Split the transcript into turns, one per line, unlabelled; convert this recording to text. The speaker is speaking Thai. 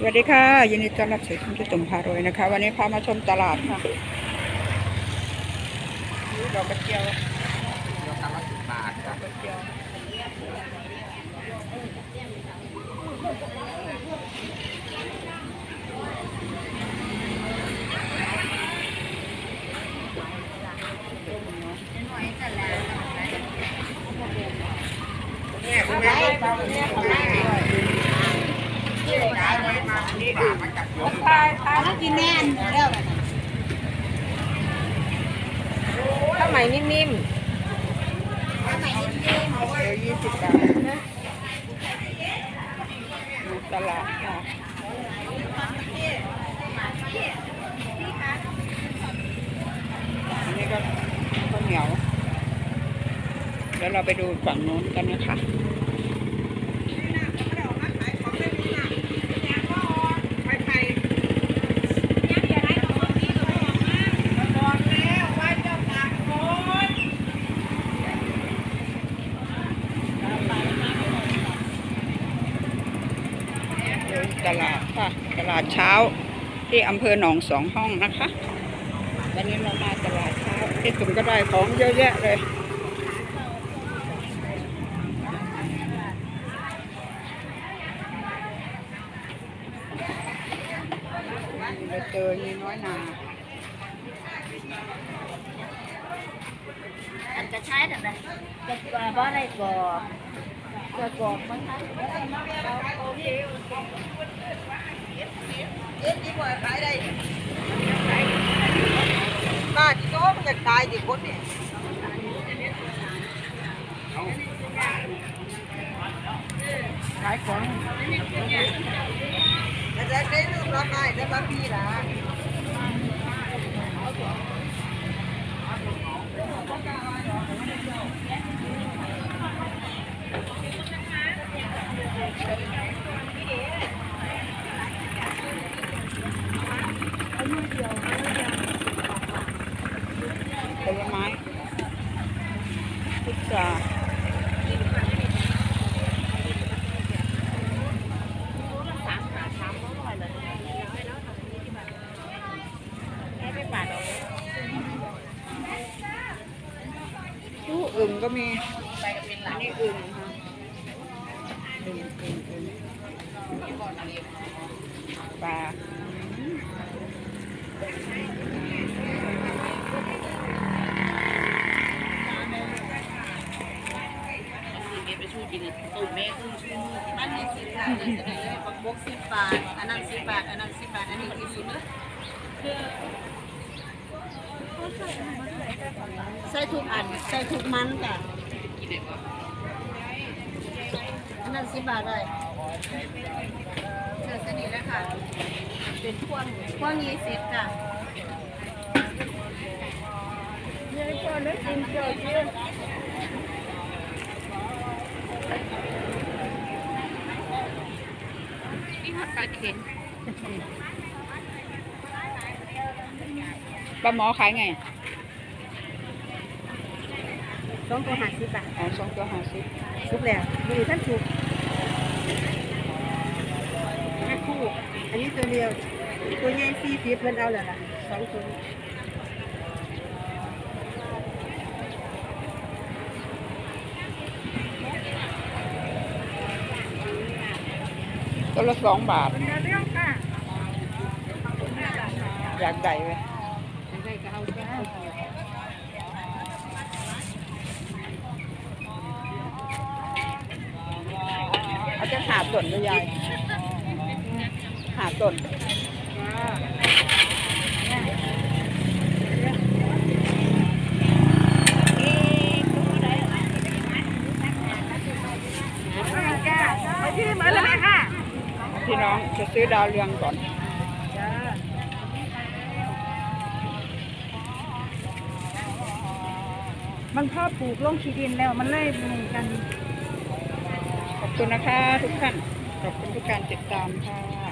สวัสดีค่ะ ยินดีต้อนรับสู่ช่องที่ตุ่มพารวยนะคะ วันนี้พามาชมตลาดค่ะนี่ดอกกระเจียว
ยกกำลังสิบบาทครับ
กระเจียว
แม่คุณแม่ คุณแม่ขายไว้าอันนี้อึ่งมาจากสวน
ทายทาย
เอากินแน่นแล้ว
ข้าวไหม่นิ่มๆ
เดี๋ยวยี่สิบบาทดูตลาดค่ะอันนี้ก็ข้าวเหนียวเดี๋ยวเราไปดูฝั่งโน้นกันนะคะ ตลาดค่ะ ตลาดเช้าที่อำเภอหนองสองห้องนะคะ วันนี้เรามาตลาดเช้าที่ตุ่มก็ได้ของเยอะแยะเลยเราเจอยีน้อยนา
อันกระชาแบบนั้นกระว่าบ่ได้ก่อก่อกอกมั้งคะ
เอ็ดดีกว่าขายได้บ้านที่โน้มันจะตายดิคนเนี่ย
ขายขอ ง
แต่จะได้ลูกรับได้ได้รับพี่ล
พุทราตู้อึ่งก็มีอั
นนี้
อึ่งค่ะอึ่งอึ่งอึ่งปลา
เก็บไปชูกินตุ่มแม่คือชูอันนี้สิ บักบกสิบบาท อันนั้นสิบบาท อันนั้นสิบบาท อันนี้กี่สิบใส่ทุกอัน ใส่ทุกมันจ้ะอันนั้นสิบบาทเลยเชิญสนิทแล้วค่ะ เป็นพวงพวงยี่สิบจ้ะ
นี่หัดปลาเยอะ ข็น
ปลาหมอขายไง
สองตัวห้าสิบบาท
อ๋อสองตัวห้าสิบ
สุกแล้วดูท่านสุกแม่คู่ อันนี้ตัวเดียว ตัวใหญ่สี่สิบเพิ่นเอาแล้วล่ะสองตัว
ตัวละสองบาท อยากได้ไหมเอาจะหาต้นด้วยยายหาต้น
ที่มาเลยค่ะ
พี่น้องจะซื้อดาวเรืองก่อน
มันพ่อปลูกลงขี้ดินแล้วมันเลยปลูกกัน
ขอบคุณนะคะทุกท่าน ขอบคุณทุกการติดตามค่ะ